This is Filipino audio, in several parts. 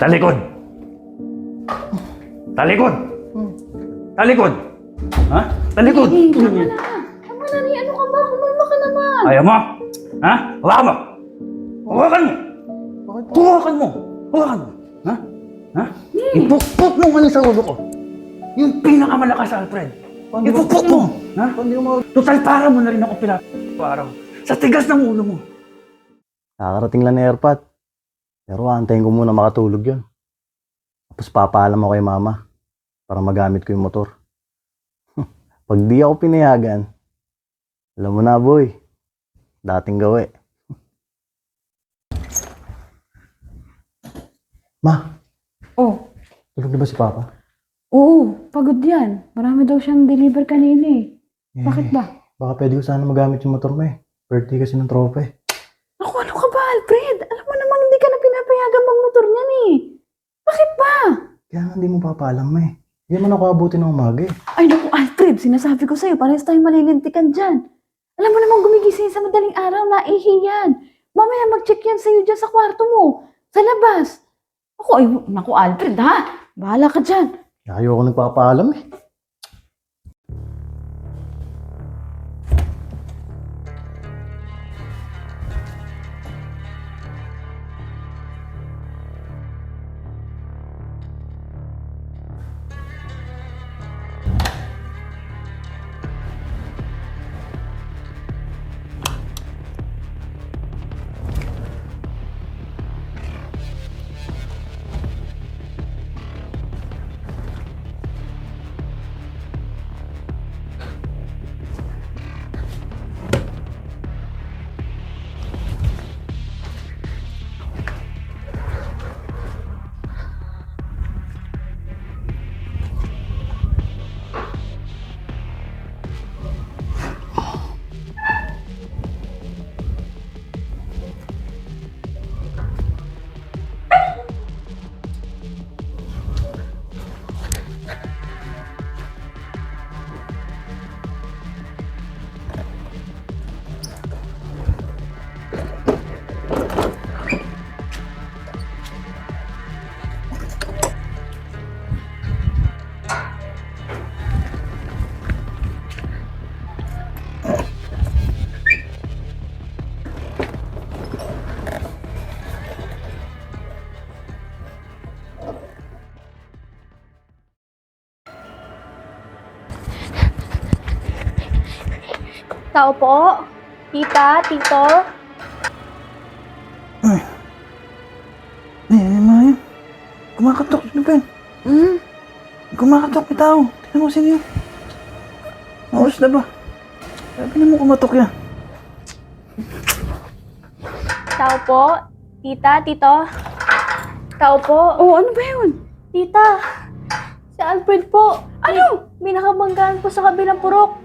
Talikod! Talikod! Talikod! Ha? Talikod! Tama na. Tama na, ni ano ka ba? Kumalma ka naman. Ayaw mo? Ha? Hawakan mo! Hawakan mo! Hawakan mo! Hawakan mo! Ha? Ha? Ipukpok mo nga sa ulo ko. Yung pinakamalakas, Alfred. Ipukpok mo! Ha? Total para mo na rin ako pinap... araw. Sa tigas ng ulo mo. Nakakarating lang na airpot. Pero antayin ko muna makatulog yun. Tapos papaalam ako kay mama para magamit ko yung motor. Pag di ako pinayagan, alam mo na boy, dating gawi. Ma, Oh, tulog na ba si Papa? oo. Pagod yan. Marami daw siyang deliver kanina eh. Bakit ba? Baka pwede ko sana magamit yung motor mo eh. Birthday kasi ng tropa eh. Ako, ano ka ba, Alfred? Alam mo namang hindi ka na pinapayagan magmotor niyan eh. Bakit ba? Kaya nga hindi mo papaalam mo eh. Hindi man ako abuti ng umaga eh. Ay, naku, Alfred, sinasabi ko sa'yo, parehas tayong malilintikan dyan. Alam mo namang gumigising sa madaling araw, naihi yan. Mamaya mag-check yan sa'yo dyan sa kwarto mo, sa labas. Ako, ay, naku, Alfred, ha? Bahala ka dyan. Ayoko nagpapaalam eh. Tao po? Tita? Tito? Eh, ano mo yun? Kumakatok, yun? Hmm? Kumakatok yung tao. Tignan mo sino yun. Maus na ba? Sabi na mo kumatok yan. Tao po? Tita? Tito? Tao po? Oh, ano ba yun? Tita? Si Alfred po. Ano? May nakabanggaan po sa kabilang purok.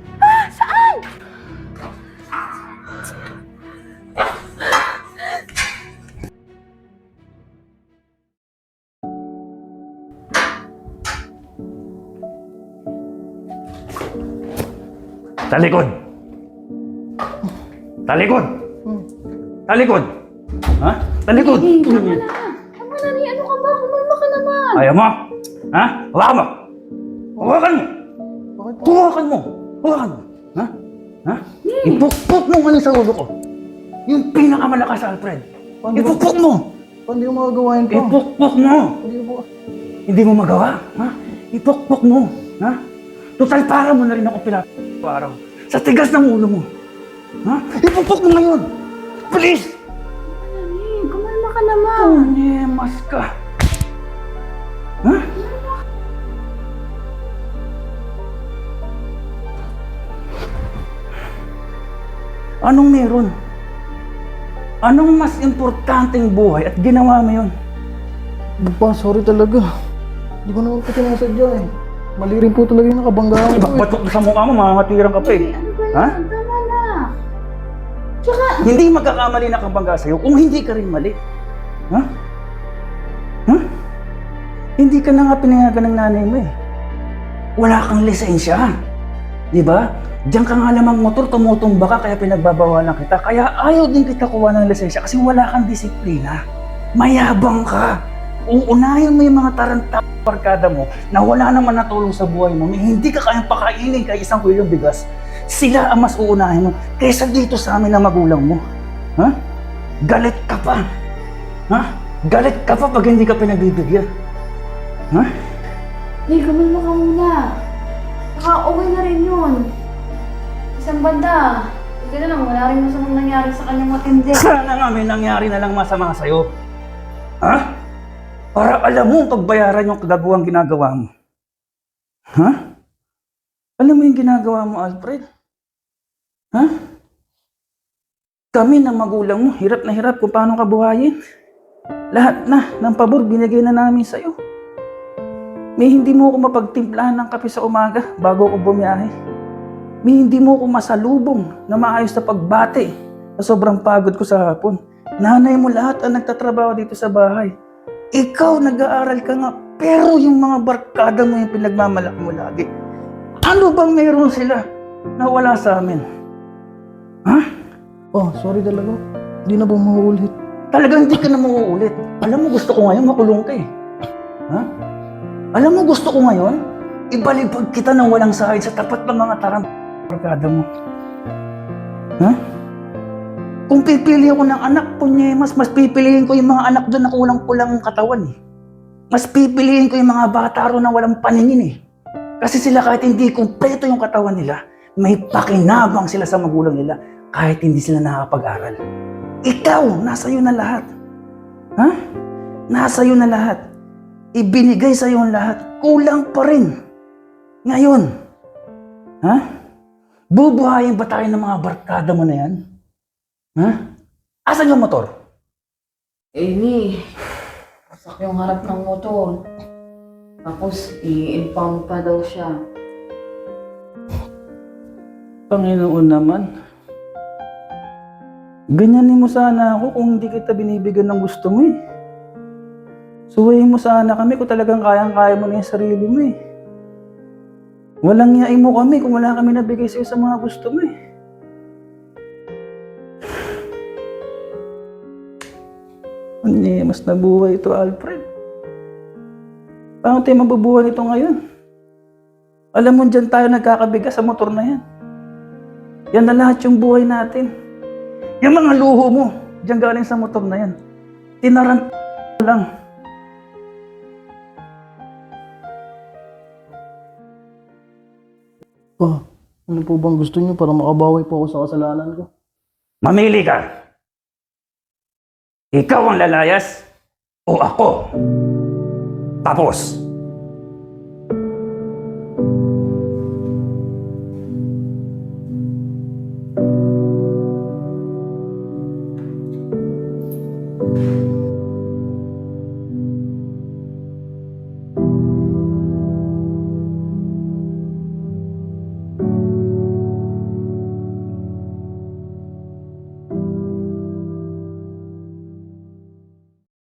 Talikod! Talikod! Talikod! Ha? Talikod! Eh, tama na. Tama na, ni ano ka ba? Kumalma ka naman. Ayaw mo? Ha? Hawakan mo! Hawakan mo! Hawakan mo! Hawakan mo! Ha? Ha? Ipukpok mo nga sa ulo ko. Yung pinakamalakas, Alfred. Ipukpok mo! paano yung mga gawain ko? Ipukpok mo! Hindi mo Hindi mo magawa? Ha? Ipukpok mo! Ha? Total para mo na rin ako pinap... araw. Sa tigas ng ulo mo. Ha? Ipukpok mo ngayon! Please! Eh, kumalma ka naman. Punemas ka. Ha? Anong meron? Anong mas importanteng buhay at ginawa mo yun? Pa, sorry talaga. Hindi ko naman po tinasadya eh. Mali rin po talaga yung nakabanggaan ko eh. Batok sa mukha mo, mamatiran ka pa eh. Ano ba yan? Ha? Tama na. Tsaka, Hindi magkakamali na kabangga sa'yo kung hindi ka rin mali. Ha? Ha? Hindi ka na nga pinayagan ng nanay mo eh. Wala kang lisensya. Di ba? Diyan ka nga lamang motor, tumutumba ka, kaya pinagbabawalan kita. Kaya ayaw din kita kuha ng lisensya kasi wala kang disiplina. Mayabang ka. uunahin mo yung mga taranta barkada mo na wala naman natulong sa buhay mo, may hindi ka kayang pakainin kay isang kilong bigas, sila ang mas uunahin mo kaysa dito sa amin na magulang mo. Ha? Galit ka pa. Ha? Galit ka pa pag hindi ka pinagbibigyan. Ha? Nay, kumalma ka muna. Saka okay na rin yun. Isang banda. Hindi na lang, wala rin masamang nangyari sa kanyang matindi. Sana nga may nangyari na lang masama sa'yo. Ha? Para alam mo pagbayaran yung kagagawang ginagawa mo. Ha? Alam mo yung ginagawa mo, Alfred? Ha? Kami na magulang mo, hirap na hirap kung paano ka buhayin. Lahat na ng pabor binigay na namin sa'yo. May hindi mo ako mapagtimplahan ng kape sa umaga bago ako bumiyahe. May hindi mo ako masalubong na maayos na pagbate sa sobrang pagod ko sa hapon. Nanay mo lahat ang nagtatrabaho dito sa bahay. Ikaw nag-aaral ka nga, pero yung mga barkada mo yung pinagmamalaki mo lagi. Ano bang meron sila na wala sa amin? Ha? Oh, sorry talaga. Hindi na ba mauulit? Talagang hindi ka na mauulit. Alam mo, gusto ko ngayon makulong ka eh. Ha? Alam mo, gusto ko ngayon, ibalibag kita ng walang sahid sa tapat ng mga tarang barkada mo. Ha? Kung pipili ako ng anak niya, mas mas pipiliin ko yung mga anak doon na kulang-kulang ang katawan eh. Mas pipiliin ko yung mga bata ro na walang paningin eh. Kasi sila kahit hindi kumpleto yung katawan nila, may pakinabang sila sa magulang nila kahit hindi sila nakakapag-aral. Ikaw, nasa iyo na lahat. Ha? Nasa iyo na lahat. Ibinigay sa iyo lahat. Kulang pa rin. Ngayon, ha? Bubuhayin ba tayo ng mga barkada mo na yan? Ha? Asan yung motor? Amy, masak yung harap ng motor. Tapos, i-impound pa daw siya. Panginoon naman. Ganyanin mo sana ako kung hindi kita binibigyan ng gusto mo eh. Suwayin mo sana kami kung talagang kayang-kaya mo na yung sarili mo eh. Walang yain mo kami kung wala kami nabigay sa'yo sa mga gusto mo eh. Ano mas nabuhay ito, Alfred. Paano tayo mabubuhay nito ngayon? Alam mo, dyan tayo nagkakabigas sa motor na yan. Yan na lahat yung buhay natin. Yung mga luho mo, dyan galing sa motor na yan. Tinaran lang. Pa, ano po bang gusto niyo para makabawi po ako sa kasalanan ko? Mamili ka. Ikaw ang lalayas o ako. Tapos.